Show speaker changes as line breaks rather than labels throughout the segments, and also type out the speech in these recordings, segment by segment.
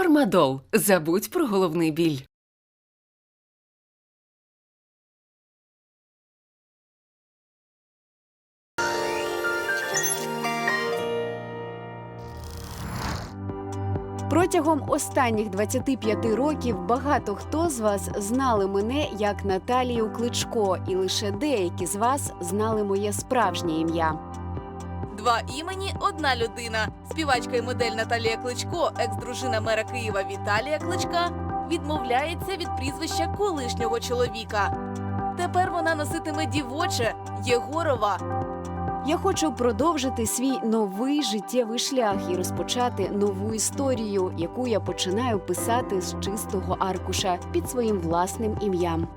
Фармадол. Забудь про головний біль.
Протягом останніх 25 років багато хто з вас знали мене як Наталію Кличко, і лише деякі з вас знали моє справжнє ім'я.
Два імені, одна людина. Співачка і модель Наталія Кличко, екс-дружина мера Києва Віталія Кличка, відмовляється від прізвища колишнього чоловіка. Тепер вона носитиме дівоче Єгорова.
Я хочу продовжити свій новий життєвий шлях і розпочати нову історію, яку я починаю писати з чистого аркуша під своїм власним ім'ям.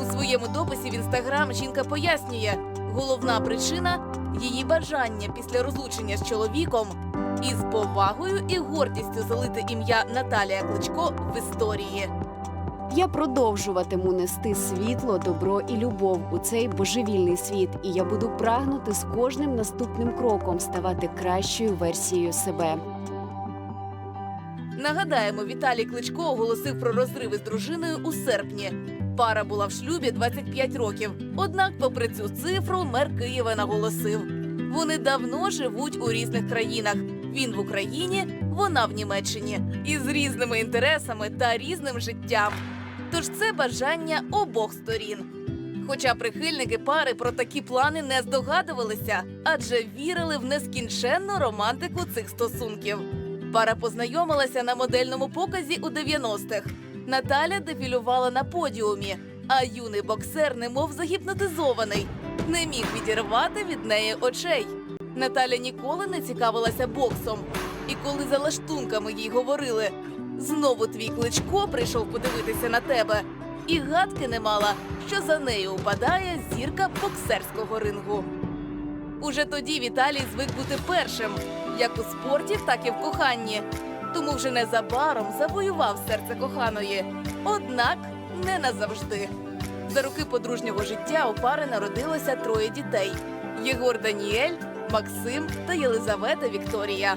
У своєму дописі в інстаграм жінка пояснює, головна причина її бажання після розлучення з чоловіком і з повагою і гордістю залити ім'я Наталія Кличко в історії.
Я продовжуватиму нести світло, добро і любов у цей божевільний світ, і я буду прагнути з кожним наступним кроком ставати кращою версією себе.
Нагадаємо, Віталій Кличко оголосив про розрив із дружиною у серпні. Пара була в шлюбі 25 років. Однак, попри цю цифру, мер Києва наголосив: вони давно живуть у різних країнах. Він в Україні, вона в Німеччині, із різними інтересами та різним життям. Тож це бажання обох сторін. Хоча прихильники пари про такі плани не здогадувалися, адже вірили в нескінченну романтику цих стосунків. Пара познайомилася на модельному показі у 90-х. Наталя дефілювала на подіумі, а юний боксер, немов загіпнотизований, не міг відірвати від неї очей. Наталя ніколи не цікавилася боксом. І коли за лаштунками їй говорили: знову твій кличко прийшов подивитися на тебе, і гадки не мала, що за нею упадає зірка боксерського рингу. Уже тоді Віталій звик бути першим, як у спорті, так і в коханні. Тому вже незабаром завоював серце коханої. Однак не назавжди. За роки подружнього життя у пари народилося троє дітей: Єгор Даніель, Максим та Єлизавета Вікторія.